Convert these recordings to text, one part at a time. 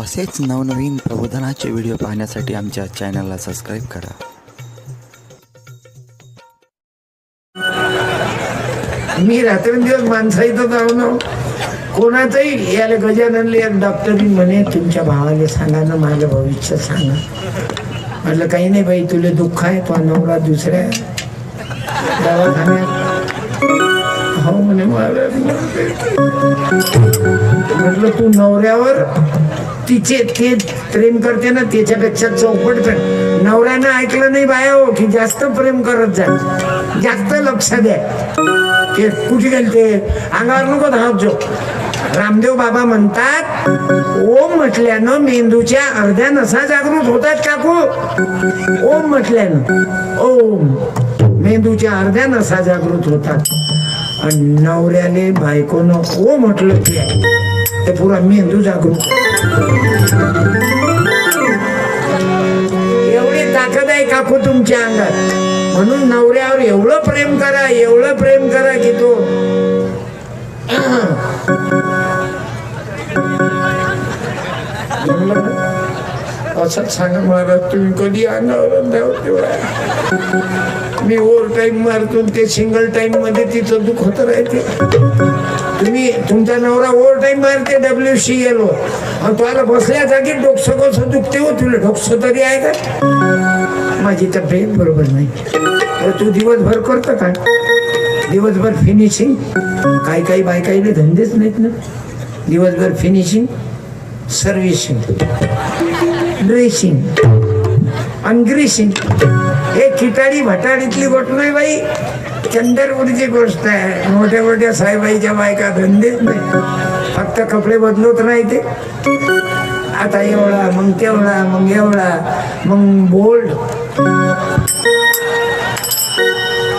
असेच नवनवीन प्रबोधनाचे व्हिडिओ पाहण्यासाठी आमच्या चॅनलला सबस्क्राईब करा. मी रात्रंदिवस माणसा इथं जाऊ ना कोणाचंही याला गजाननले डॉक्टरनी म्हणे तुमच्या भावाला सांगा ना माझं भविष्य सांगा. म्हटलं काही नाही बाई तुला दुःख आहे तो नवरा दुसऱ्या दवाखान्यात. हो म्हणे म्हटलं तू नवऱ्यावर तिचे ते प्रेम करते ना त्याच्यापेक्षा चौपट नवऱ्यानं ऐकलं नाही बाया हो की जास्त प्रेम करत जा. जास्त लक्ष द्या. ते कुठे गेलते? अंगावर नको धावत जो रामदेव बाबा म्हणतात ओम म्हटल्यानं मेंदूच्या अर्ध्या नसा जागृत होतात काकू. ओम म्हटल्यानं. ओम. मेंदूच्या अर्ध्या नसा जागृत होतात. आणि नवऱ्याने बायकोनं ओ म्हटलं की ते पुरा मेंदू जागृत एवढी ताकद आहे काकू तुमच्या अंगात. म्हणून नवऱ्यावर एवढं प्रेम करा एवढं प्रेम करा की तो असंच सांगा महाराज तुम्ही कधी अंगावर आम्ही मी ओव्हर टाईम मारतो ते सिंगल टाइममध्ये तिचं दुःख होत राहते तुम्ही तुमचा नवरा ओव्हर टाईम मारते डब्ल्यू सी एल आणि तुम्हाला बसल्या जागी डोकसं कसं दुखते हो तुला. डोकसं तरी आहे का? माझी तब्येत बरोबर नाही. तर तू दिवसभर करतो का? दिवसभर फिनिशिंग काही काही बायकाईने धंदेच नाहीत ना. दिवसभर फिनिशिंग सर्व्हिसिंग ड्रेसिंग अनग्रेसिंग हे किटाडी भटाडीतली गोष्ट नाही बाई. चंदरपुरीची गोष्ट आहे. मोठ्या मोठ्या साहेबाईच्या बायका धंदेच नाही फक्त कपडे बदलत नाही ते. आता एवढा मग तेवढा मग एवढा मग बोल्ड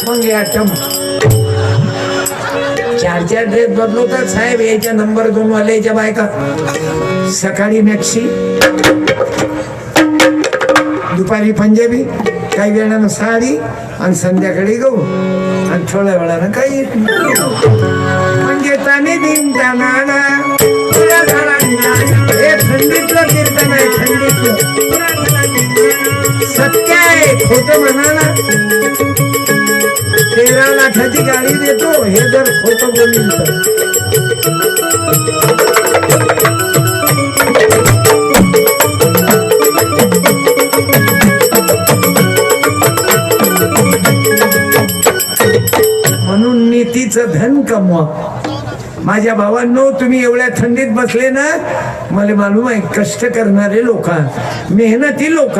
मग या चार चार ड्रेस बदलवतात साहेब. याच्या नंबर दोन वाल्याच्या बायका. सकाळी मॅक्सी. दुपारी पंजाबी. काही वेळानं साडी आणि संध्याकाळी गहू. आणि थोड्या वेळानं काही म्हणजे ताने दिन तानाना, हे थंडीतलं कीर्तन आहे थंडीतलं. सत्य आहे खोट म्हणाला. तेरा लाखाची गाडी देतो हे जर खोट बोलील तर. म्हणून धन कमवा. माझ्या भावांनो तुम्ही एवढ्या थंडीत बसले ना मला मालूम आहे कष्ट करणारे लोक मेहनती लोक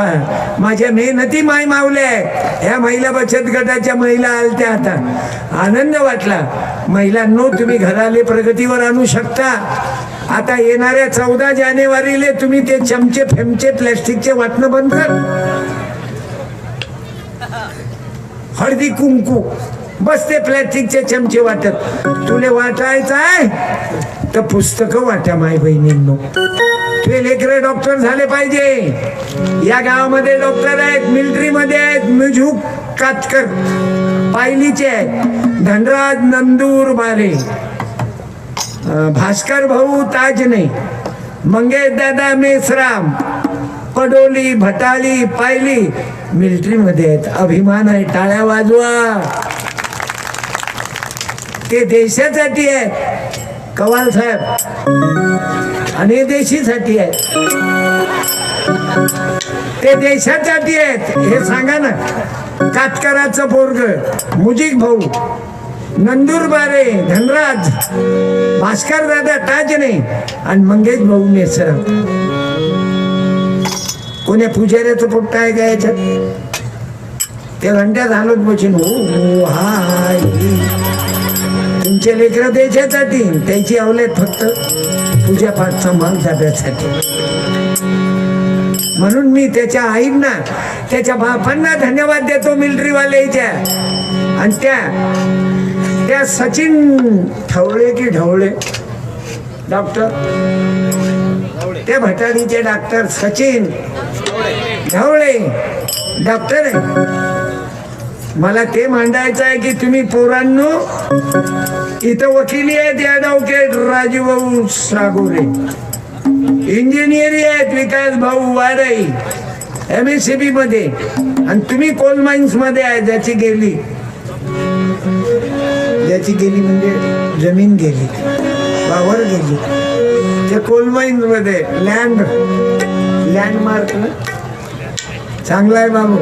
माझ्या मेहनती माय मावल्या ह्या महिला बचत गटाच्या महिला आलत्या आता. आनंद वाटला. महिलांनो तुम्ही घराले प्रगतीवर आणू शकता. आता येणाऱ्या चौदा जानेवारीले तुम्ही ते चमचे फेमचे प्लॅस्टिकचे वाटणं बंद कर. हळदी कुंकू. बस ते प्लॅस्टिकचे चमचे वाटत. तुले वाटायचं आहे? तर पुस्तकं वाटा माय बहिणींनो. तुझे लेकरे डॉक्टर झाले पाहिजे. या गावामध्ये डॉक्टर आहेत मिलिटरी मध्ये आहेत मिझूक कातकर. पायलीचे आहेत. धनराज नंदूर बारे. भास्कर भाऊ ताजने. मंगेश दादा मेसराम. पडोली भटाली पायली. मिलिटरीमध्ये आहेत. अभिमान आहे. टाळ्या वाजवा. ते देशासाठी आहे. कवाल साहेब. आणि देशीसाठी आहे. ते देशासाठी आहेत. हे सांगा ना. कातकराचं पोरग. मुजिक भाऊ. नंदुरबारे धनराज. भास्कर दादा ताजने. आणि मंगेश भाऊ मेसरा कोण्या पुजाऱ्याचं पोट्ट आहे का याच्यात? ते घंट्यात हालत बसून हो हाय. तुमच्या हा ही. तुमचे लेकर देशासाठी त्याची अवलेत फक्त पूजा पाठ सांभाळ डब्यासाठी. म्हणून मी त्याच्या आईंना त्याच्या बापांना धन्यवाद देतो मिलिटरीवाल्याच्या. आणि त्या त्या सचिन ठवळे की ढवळे डॉक्टर? त्या भटाणीचे डॉक्टर सचिन ढवळे डॉक्टर आहे. मला ते मांडायचं आहे की तुम्ही पोरांनो इथं वकिली आहेत या डोक्यात राजूभाऊ सागोरे. इंजिनियरी आहेत विकास भाऊ Warai M S C B मध्ये. आणि तुम्ही कोल माइन्समध्ये आहे ज्याची गेली. ज्याची गेली म्हणजे जमीन गेली. पावर गेली. ते कोलमध्ये लँड लँडमार्क चांगला आहे बाबू.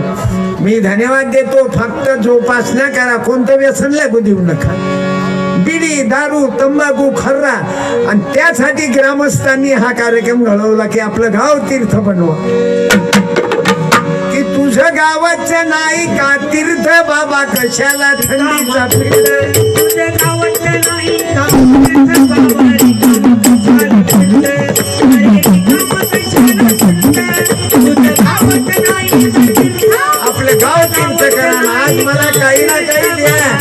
मी धन्यवाद देतो. फक्त जोपासना करा. कोणतं व्यसन लागू देऊ नका. बिडी दारू तंबाखू खर्रा. आणि त्यासाठी ग्रामस्थांनी हा कार्यक्रम घडवला की आपलं गाव तीर्थ बनवा. की तुझं गावाच नाही का तीर्थ? बाबा कशाला थंडीचा काही ना काही द्या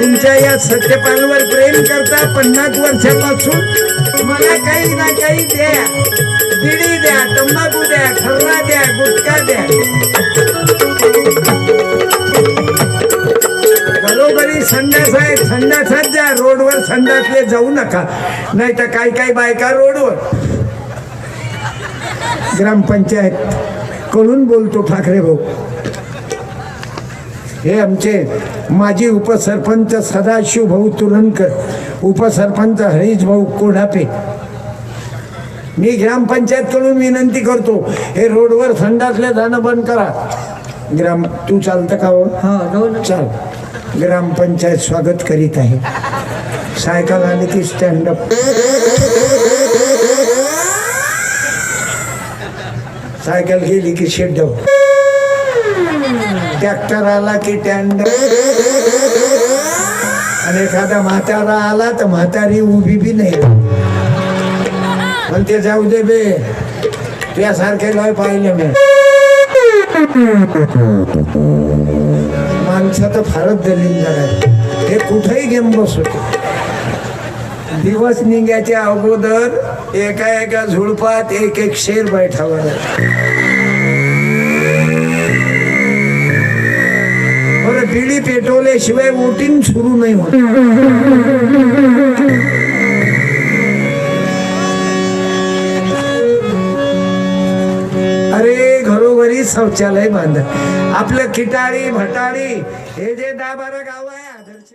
तुमच्या या सत्यपालवर प्रेम करता पन्नास वर्षापासून मला काही ना काही द्या. बिडी द्या तंबाखू द्या खर्रा द्या गुटखा द्या. बरोबरी संडास आहे संडासात जा. रोडवर संडासले जाऊ नका. नाही तर काही काही बायका रोडवर. ग्रामपंचायत. कडून बोलतो ठाकरे भाऊ? हे आमचे माजी उपसरपंच सदाशिव भाऊ तुरंकर उपसरपंच हरीश भाऊ कोढापे मी ग्रामपंचायत कडून विनंती करतो हे रोडवर संडासले जाणं बंद करा. ग्राम तू चालतं का हो? चाल. ग्रामपंचायत स्वागत करीत आहे. सायकल आली की स्टँडअप सायकल गेली की शेड्डअप ट्रॅक्टर आला की टँडर आणि एखादा म्हातारा आला तर म्हातारी उभी बी नाही. पण ते जाऊ दे बे. त्यासारखे लय पाहिले मी. माणसं तर फारच दलिंदर आहे हे कुठेही गेम बसवते दिवस निघायच्या अगोदर एका एका झुडपात एक एक शेर बैठावर आहे पेटवल्याशिवाय वोटिंग सुरू नाही होत. अरे घरोघरी शौचालय बांध आपलं खिटाळी भटारी हे जे दहा बारा गाव आहे आदर्श